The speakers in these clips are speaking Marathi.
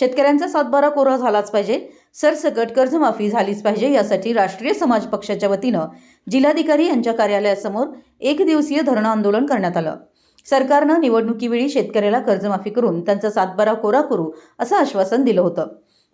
शेतकऱ्यांचा सातबारा कोरा झालाच पाहिजे. सरसकट कर्जमाफी झालीच पाहिजे यासाठी राष्ट्रीय समाज पक्षाच्या वतीनं जिल्हाधिकारी यांच्या कार्यालयासमोर एक दिवसीय धरणं आंदोलन करण्यात आलं. सरकारनं निवडणुकीवेळी शेतकऱ्याला कर्जमाफी करून त्यांचा सातबारा कोरा करू असं आश्वासन दिलं होतं.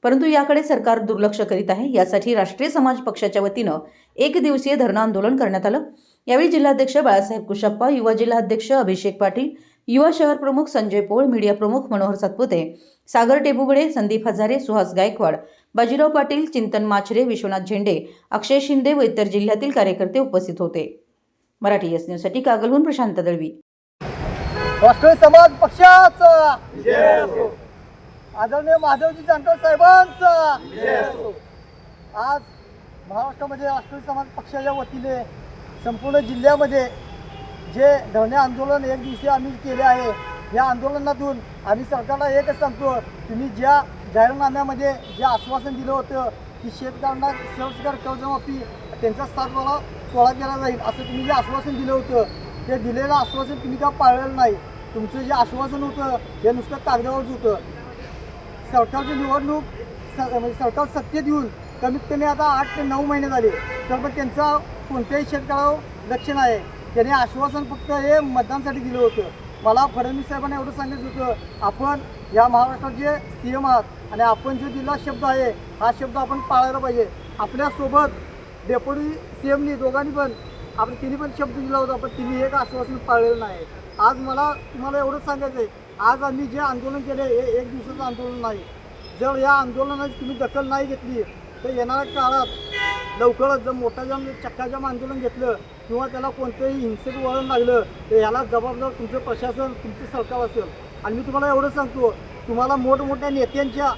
परंतु याकडे सरकार दुर्लक्ष करीत आहे यासाठी राष्ट्रीय समाज पक्षाच्या वतीनं एक दिवसीय धरणं आंदोलन करण्यात आलं. यावेळी जिल्हाध्यक्ष बाळासाहेब कुशप्पा युवा जिल्हाध्यक्ष अभिषेक पाटील युवा शहर प्रमुख संजय पोळ मीडिया प्रमुख मनोहर सातपुते सागर टेबुगडे संदीप हजारे सुहास गायकवाड बाजीराव पाटील चिंतन माछरे विश्वनाथ झेंडे अक्षय शिंदे व इतर जिल्ह्यातील कार्यकर्ते उपस्थित होते. मराठी एस न्यूजसाठी कागलहून प्रशांत दळवी. राष्ट्रीय समाज पक्षाचा. आदरणीय महादेवजी जानकर साहेबांचा. आज महाराष्ट्रामध्ये राष्ट्रीय समाज पक्षाच्या वतीने संपूर्ण जिल्ह्यामध्ये जे धरणे आंदोलन एक दिवशी आम्ही केले आहे या आंदोलनातून आम्ही सरकारला एकच सांगतो तुम्ही ज्या जाहीरनाम्यामध्ये जे आश्वासन दिलं होतं की शेतकऱ्यांना सहकार कर्जमाफी त्यांचा सातबारा सोळा केला जाईल असं तुम्ही जे आश्वासन दिलं होतं ते दिलेलं आश्वासन तुम्ही का पाळलेलं नाही? तुमचं जे आश्वासन होतं हे नुसतं कागदावरच होतं. सरकारची निवडणूक स- म्हणजे सरकार सत्तेत येऊन कमीत कमी आता आठ ते नऊ महिने झाले तर पण त्यांचा कोणत्याही शेतकऱ्यावर लक्ष नाही. त्यांनी आश्वासन फक्त हे मतदानसाठी दिलं होतं. मला फडणवीस साहेबांना एवढं सांगायचं होतं आपण या महाराष्ट्रात जे सी एम आहात आणि आपण जो दिला शब्द आहे हा शब्द आपण पाळायला पाहिजे. आपल्यासोबत डेप्युटी सी एमनी दोघांनी पण आपण तिने पण शब्द दिला होता पण तिने एक आश्वासन पाळलेलं नाही. आज मला तुम्हाला एवढंच सांगायचं आहे आज आम्ही जे आंदोलन केले हे एक दिवसाचं आंदोलन नाही. जर या आंदोलनाची तुम्ही दखल नाही घेतली तर येणाऱ्या काळात लवकरच जर मोठा जाम चक्काजाम आंदोलन घेतलं किंवा त्याला कोणतंही हिंसक वळण लागलं तर याला जबाबदार तुमचं प्रशासन तुमचं सरकार असेल. आणि मी तुम्हाला एवढं सांगतो तुम्हाला मोठमोठ्या नेत्यांच्या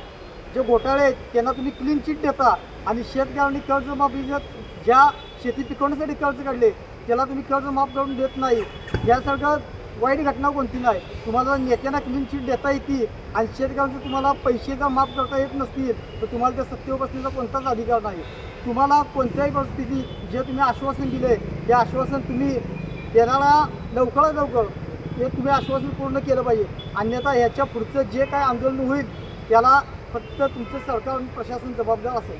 जे घोटाळे आहेत त्यांना तुम्ही क्लीन चिट देता. आणि शेतकऱ्यांनी कर्जमाफीचं ज्या शेती पिकवण्यासाठी कर्ज काढले त्याला तुम्ही कर्ज माफ करून देत नाही. यासारखं वाईट घटना कोणती नाही. तुम्हाला नेत्यांना क्लीन चीट देता येते आणि शेतकऱ्यांचं तुम्हाला पैसे जर माफ करता येत नसतील तर तुम्हाला त्या सत्तेवर बसण्याचा कोणताच अधिकार नाही. तुम्हाला कोणत्याही परिस्थितीत जे तुम्ही आश्वासन दिले ते आश्वासन तुम्ही देणारा लवकरात लवकर हे तुम्ही आश्वासन पूर्ण केलं पाहिजे. अन्यथा ह्याच्या पुढचं जे काय आंदोलन होईल त्याला फक्त तुमचं सरकार आणि प्रशासन जबाबदार असेल.